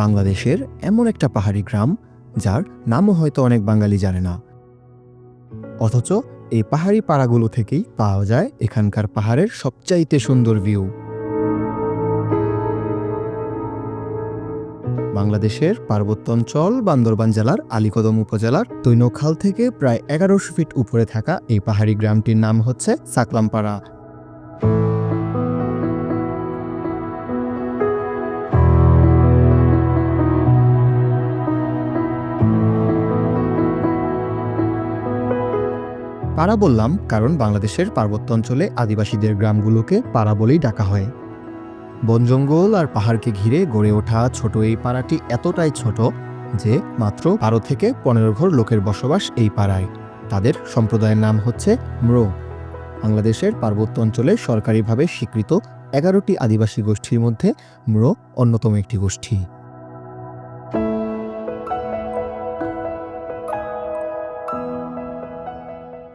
বাংলাদেশের এমন একটা পাহাড়ি গ্রাম, যার নামও হয়তো অনেক বাঙালি জানে না। অথচ এই পাহাড়ি পাড়াগুলো থেকেই পাওয়া যায় এখানকার পাহাড়ের সবচাইতে সুন্দর ভিউ। বাংলাদেশের পার্বত্য অঞ্চল, বান্দরবান জেলার আলীকদম উপজেলার তৈনখাল থেকে প্রায় এগারোশো ফিট উপরে থাকা এই পাহাড়ি গ্রামটির নাম হচ্ছে সাকলামপাড়া। পাড়া বললাম কারণ বাংলাদেশের পার্বত্য অঞ্চলে আদিবাসীদের গ্রামগুলোকে পাড়া বলেই ডাকা হয়। বন জঙ্গল আর পাহাড়কে ঘিরে গড়ে ওঠা ছোট এই পাড়াটি এতটাই ছোট যে মাত্র বারো থেকে পনেরো ঘর লোকের বসবাস এই পাড়ায়। তাদের সম্প্রদায়ের নাম হচ্ছে ম্রো। বাংলাদেশের পার্বত্য অঞ্চলে সরকারিভাবে স্বীকৃত এগারোটি আদিবাসী গোষ্ঠীর মধ্যে ম্রো অন্যতম একটি গোষ্ঠী।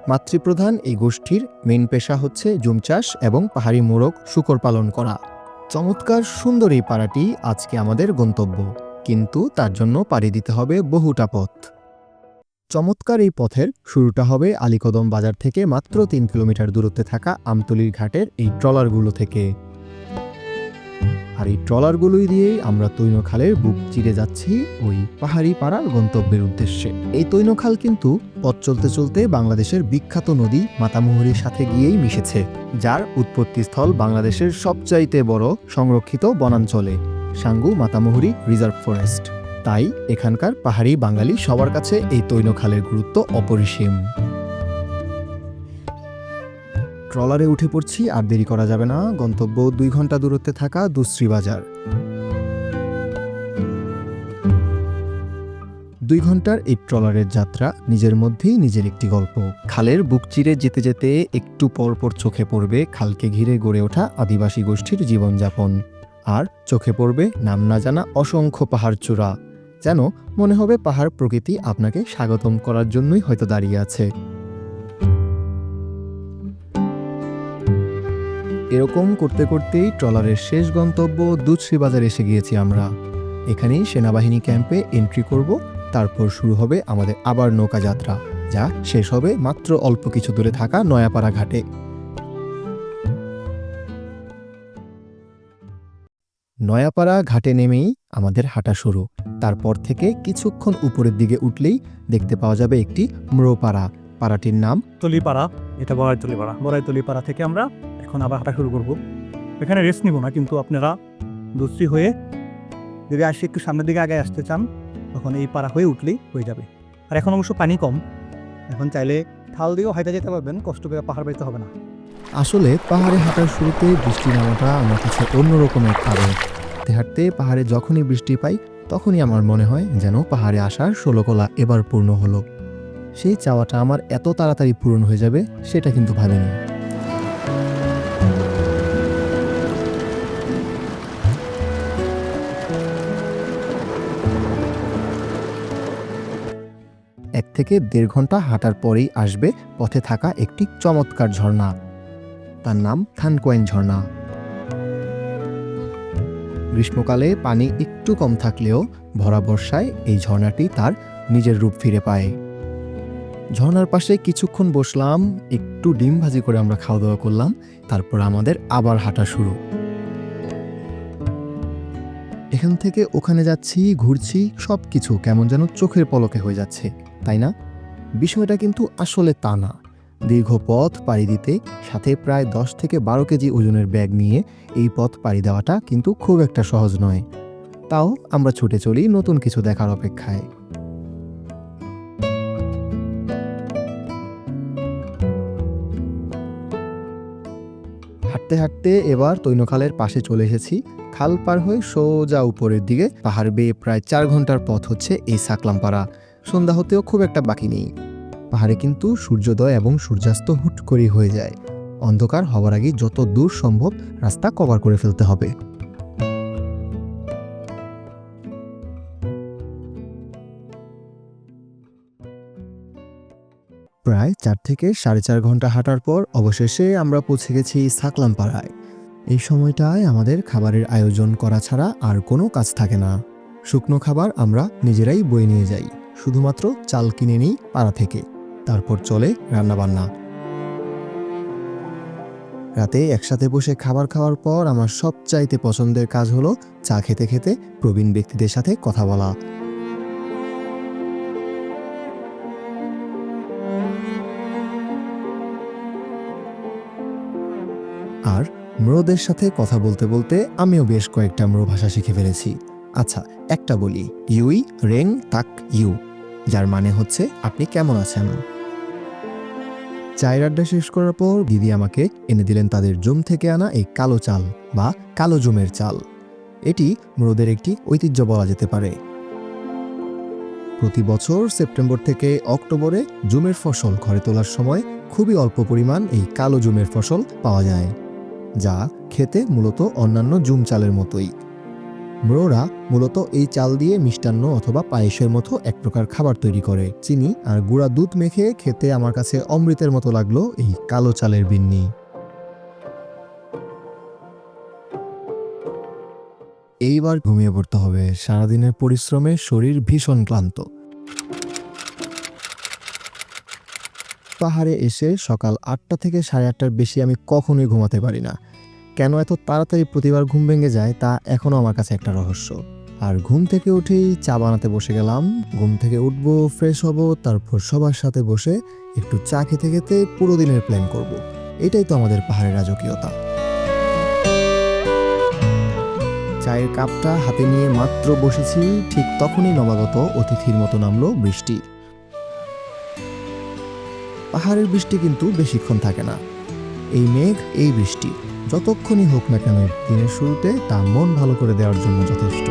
মাতৃপ্রধান এই গোষ্ঠীর মেন পেশা হচ্ছে জুম চাষ এবং পাহাড়ি মোরগ শুকর পালন করা। চমৎকার সুন্দর এই পাড়াটি আজকে আমাদের গন্তব্য, কিন্তু তার জন্য পাড়ি দিতে হবে বহুটা পথ। চমৎকার এই পথের শুরুটা হবে আলীকদম বাজার থেকে মাত্র তিন কিলোমিটার দূরত্বে থাকা আমতলির ঘাটের এই ট্রলারগুলো থেকে। আর এই ট্রলারগুলোই দিয়েই আমরা তৈনখালের বুক চিরে যাচ্ছি ওই পাহাড়ি পাড়ার গন্তব্যের উদ্দেশ্যে। এই তৈনখাল কিন্তু পথ চলতে চলতে বাংলাদেশের বিখ্যাত নদী মাতামুহুরির সাথে গিয়েই মিশেছে, যার উৎপত্তিস্থল বাংলাদেশের সবচাইতে বড় সংরক্ষিত বনাঞ্চলে, সাঙ্গু মাতামুহুরি রিজার্ভ ফরেস্ট। তাই এখানকার পাহাড়ি বাঙালি সবার কাছে এই তৈনখালের গুরুত্ব অপরিসীম। ট্রলারে উঠে পড়ছি আর দেরি করা যাবে না। গন্তব্য দুই ঘণ্টা দূরত্বে থাকা দুশ্রী বাজার দুই ঘণ্টার এই ট্রলারের যাত্রা নিজের মধ্যেই নিজের একটি গল্প। খালের বুক চিরে যেতে যেতে একটু পর পর চোখে পড়বে খালকে ঘিরে গড়ে ওঠা আদিবাসী গোষ্ঠীর জীবনযাপন। আর চোখে পড়বে নাম না জানা অসংখ্য পাহাড় চূড়া। যেন মনে হবে পাহাড় প্রকৃতি আপনাকে স্বাগতম করার জন্যই হয়তো দাঁড়িয়ে আছে। এরকম করতে করতেই ট্রলারের শেষ গন্তব্য দুধশ্রী বাজার এসে গিয়েছি আমরা। এখানেই সেনাবাহিনী ক্যাম্পে এন্ট্রি করব, তারপর শুরু হবে আমাদের আবার নৌকা যাত্রা যা শেষ হবে মাত্র অল্প কিছু দূরে থাকা নয়াপাড়া ঘাটে। নয়াপাড়া ঘাটে নেমেই আমাদের হাঁটা শুরু। তারপর থেকে কিছুক্ষণ উপরের দিকে উঠলেই দেখতে পাওয়া যাবে একটি ম্রোপাড়া। পাড়াটির নাম তলিপাড়া, এটা বড়াই তলিপাড়া বড়াই তলিপাড়া থেকে আমরা এখন আবার হাঁটা শুরু করব। এখানে রেস্ট নিব না, কিন্তু আপনারা দুশ্রী হয়ে যদি আসি একটু সামনের দিকে আগে আসতে চান, তখন এই পাড়া হয়ে উঠলেই হয়ে যাবে। আর এখন অবশ্য পানি কম, এখন চাইলে খাল দিয়েও হাইতে যেতে পারবেন, কষ্ট করে পাহাড় বেরোতে হবে না। আসলে পাহাড়ে হাঁটার শুরুতে বৃষ্টি নামাটা আমার কাছে অন্যরকম এক আবেগ। হাঁটতে হাঁটতে পাহাড়ে যখনই বৃষ্টি পাই, তখনই আমার মনে হয় যেন পাহাড়ে আসার ষোলকলা এবার পূর্ণ হলো। সেই চাওয়াটা আমার এত তাড়াতাড়ি পূরণ হয়ে যাবে, সেটা কিন্তু ভাবিনি। থেকে দেড় ঘণ্টা হাঁটার পরেই আসবে পথে থাকা একটি চমৎকার ঝর্ণা। তার নাম থানকোয়েন ঝর্ণা। গ্রীষ্মকালে পানি একটু কম থাকলেও ভরা বর্ষায় এই ঝর্ণাটি তার নিজের রূপ ফিরে পায়। ঝর্ণার পাশে কিছুক্ষণ বসলাম, একটু ডিম ভাজি করে আমরা খাওয়া দাওয়া করলাম, তারপর আমাদের আবার হাঁটা শুরু। এখান থেকে ওখানে যাচ্ছি, ঘুরছি সব কিছু কেমন যেন চোখের পলকে হয়ে যাচ্ছে, তাই না? বিষয়টা কিন্তু আসলে তা না। দীর্ঘ পথ পাড়ি দিতে, সাথে প্রায় দশ থেকে বারো কেজি ওজনের ব্যাগ নিয়ে এই পথ পাড়ি দেওয়াটা কিন্তু খুব একটা সহজ নয়। তাও আমরা ছুটে চলি নতুন কিছু দেখার অপেক্ষায়। হাঁটতে হাঁটতে এবার তৈনখালের পাশে চলে এসেছি। খাল পার হয়ে সোজা উপরের দিকে। পাহাড় বেয়ে প্রায় চার ঘণ্টার পথ হচ্ছে এই সাকলামপাড়া। সন্ধ্যা হতেও খুব একটা বাকি নেই। পাহাড়ে কিন্তু সূর্যোদয় এবং সূর্যাস্ত হুট করেই হয়ে যায়। অন্ধকার হওয়ার আগে যত দূর সম্ভব রাস্তা কভার করে ফেলতে হবে। প্রায় চার থেকে সাড়ে চার ঘণ্টা হাঁটার পর অবশেষে আমরা পৌঁছে গেছি সাকলাম পাড়ায় এই সময়টায় আমাদের খাবারের আয়োজন করা ছাড়া আর কোনো কাজ থাকে না। শুকনো খাবার আমরা নিজেরাই বয়ে নিয়ে যাই, শুধুমাত্র চাল কিনে নিই পাড়া থেকে, তারপর চলে রান্নাবান্না। রাতে একসাথে বসে খাবার খাওয়ার পর আমার সবচাইতে পছন্দের কাজ হলো চা খেতে খেতে প্রবীণ ব্যক্তিদের সাথে কথা বলা। ম্রোদের সাথে কথা বলতে বলতে আমিও বেশ কয়েকটা ম্রো ভাষা শিখে ফেলেছি। আচ্ছা একটা বলি। ইউই, রেং, তাক, ইউ। যার মানে হচ্ছে, আপনি কেমন আছেন? চায়ের আড্ডা শেষ করার পর দিদি আমাকে এনে দিলেন তাদের জুম থেকে আনা এই কালো চাল বা কালো জুমের চাল। এটি ম্রোদের একটি ঐতিহ্য বলা যেতে পারে। প্রতি বছর সেপ্টেম্বর থেকে অক্টোবরে জুমের ফসল ঘরে তোলার সময় খুবই অল্প পরিমাণ এই কালো জুমের ফসল পাওয়া যায়। যা খেতে মূলত অন্যান্য জুম চালের মতোই। ম্রোরা মূলত এই চাল দিয়ে মিষ্টান্ন অথবা পায়েসের মতো এক প্রকার খাবার তৈরি করে। চিনি আর গুঁড়া দুধ মেখে খেতে আমার কাছে অমৃতের মতো লাগল এই কালো চালের বিন্নি। এইবার ঘুমিয়ে পড়তে হবে। সারাদিনের পরিশ্রমে শরীর ভীষণ ক্লান্ত। পাহাড়ে এসে সকাল আটটা থেকে সাড়ে আটটার বেশি আমি কখনোই ঘুমাতে পারি না। কেন এত তাড়াতাড়ি প্রতিবার ঘুম ভেঙে যায় তা এখনও আমার কাছে একটা রহস্য। আর ঘুম থেকে উঠেই চা বানাতে বসে গেলাম। ঘুম থেকে উঠবো ফ্রেশ হব, তারপর সবার সাথে বসে একটু চা খেতে খেতে পুরো দিনের প্ল্যান করব। এটাই তো আমাদের পাহাড়ের রাজকীয়তা। চায়ের কাপটা হাতে নিয়ে মাত্র বসেছি, ঠিক তখনই নবাগত অতিথির মতো নামলো বৃষ্টি। পাহাড়ের বৃষ্টি কিন্তু বেশিক্ষণ থাকে না। এই মেঘ, এই বৃষ্টি, যতক্ষণই হোক না কেন, দিনের শুরুতে তা মন ভালো করে দেওয়ার জন্য যথেষ্ট।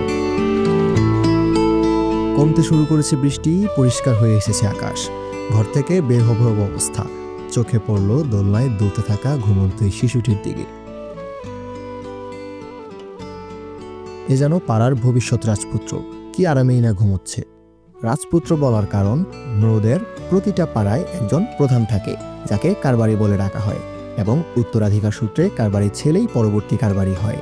কমতে শুরু করেছে বৃষ্টি, পরিষ্কার হয়ে এসেছে আকাশ। ঘর থেকে বের হব অবস্থা। চোখে পড়ল দোলনায় দুলতে থাকা ঘুমন্ত শিশুটির দিকে। এ যেন পাড়ার ভবিষ্যৎ রাজপুত্র। কি আরামেই না ঘুমোচ্ছে। রাজপুত্র বলার কারণ, ম্রোদের প্রতিটা পাড়ায় একজন প্রধান থাকে, যাকে কারবারি বলে ডাকা হয় এবং উত্তরাধিকার সূত্রে কারবারির ছেলেই পরবর্তী কারবারি হয়।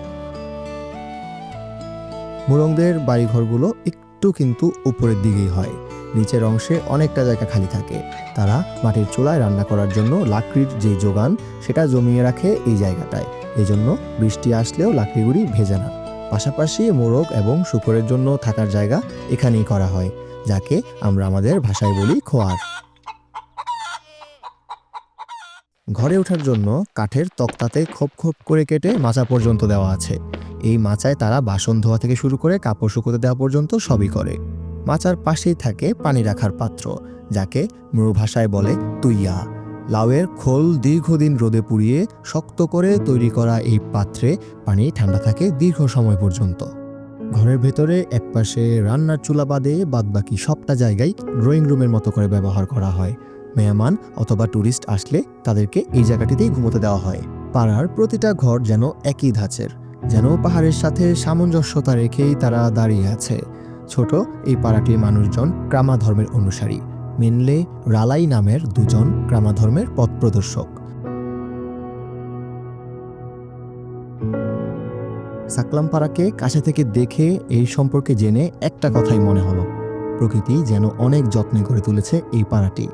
মুরংদের বাড়িঘরগুলো একটু কিন্তু উপরের দিকেই হয়। নিচের অংশে অনেকটা জায়গা খালি থাকে। তারা মাটির চুলায় রান্না করার জন্য লাকড়ির যে যোগান, সেটা জমিয়ে রাখে এই জায়গাটায়। এজন্য বৃষ্টি আসলেও লাকড়িগুড়ি ভেজে না। পাশাপাশি মোরগ এবং শুকরের জন্য থাকার জায়গা এখানেই করা হয়, যাকে আমরা আমাদের ভাষায় বলি খোয়ার। ঘরে ওঠার জন্য কাঠের তক্তাতে খোপ খোপ করে কেটে মাচা পর্যন্ত দেওয়া আছে। এই মাচায় তারা বাসন ধোয়া থেকে শুরু করে কাপড় শুকোতে দেওয়া পর্যন্ত সবই করে। মাচার পাশেই থাকে পানি রাখার পাত্র, যাকে মৃ ভাষায় বলে তুইয়া। লাউয়ের খোল দীর্ঘদিন রোদে পুড়িয়ে শক্ত করে তৈরি করা এই পাত্রে পানি ঠান্ডা থাকে দীর্ঘ সময় পর্যন্ত। ঘরের ভেতরে একপাশে রান্নার চুলা বাদে বাদবাকি সবটা জায়গায় ড্রয়িং রুমের মতো করে ব্যবহার করা হয়। মেহমান অথবা ট্যুরিস্ট আসলে তাদেরকে এই জায়গাটিতেই ঘুমোতে দেওয়া হয়। পাড়ার প্রতিটা ঘর যেন একই ধাঁচের, যেন পাহাড়ের সাথে সামঞ্জস্যতা রেখেই তারা দাঁড়িয়ে আছে। ছোট এই পাড়াটির মানুষজন ক্রামা ধর্মের অনুসারী, মেনলে রালাই নামের দুজন ক্রামা ধর্মের পথ প্রদর্শক। সাকলাম পাড়াকে কাছে থেকে দেখে এই সম্পর্কে জেনে একটা কথাই মনে হলো, প্রকৃতি যেন অনেক যত্নে করে তুলেছে এই পাড়াটি।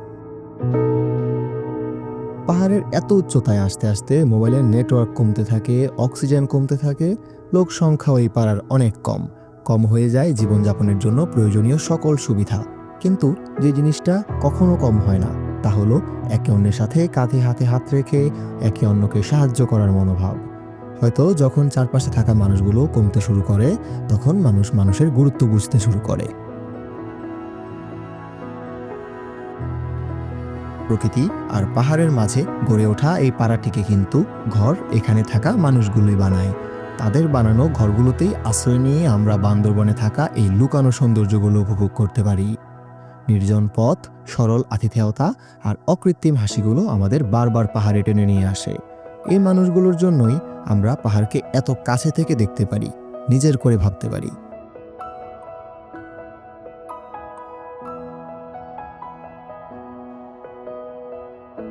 পাহাড়ের এত উচ্চতায় আস্তে আস্তে মোবাইলের নেটওয়ার্ক কমতে থাকে, অক্সিজেন কমতে থাকে লোক সংখ্যাও এই পাড়ার অনেক কম। কম হয়ে যায় জীবনযাপনের জন্য প্রয়োজনীয় সকল সুবিধা। কিন্তু যে জিনিসটা কখনো কম হয় না, তা হলো একে অন্যের সাথে কাঁধে হাতে হাত রেখে একে অন্যকে সাহায্য করার মনোভাব। হয়তো যখন চারপাশে থাকা মানুষগুলো কমতে শুরু করে, তখন মানুষ মানুষের গুরুত্ব বুঝতে শুরু করে। প্রকৃতি আর পাহাড়ের মাঝে গড়ে ওঠা এই পাড়াটিকে কিন্তু ঘর এখানে থাকা মানুষগুলোই বানায়। তাদের বানানো ঘরগুলোতেই আশ্রয় নিয়ে আমরা বান্দরবনে থাকা এই লুকানো সৌন্দর্যগুলো উপভোগ করতে পারি। নির্জন পথ, সরল আতিথেয়তা আর অকৃত্রিম হাসিগুলো আমাদের বারবার পাহাড়ে টেনে নিয়ে আসে। এই মানুষগুলোর জন্যই আমরা পাহাড়কে এত কাছে থেকে দেখতে পারি, নিজের করে ভাবতে পারি।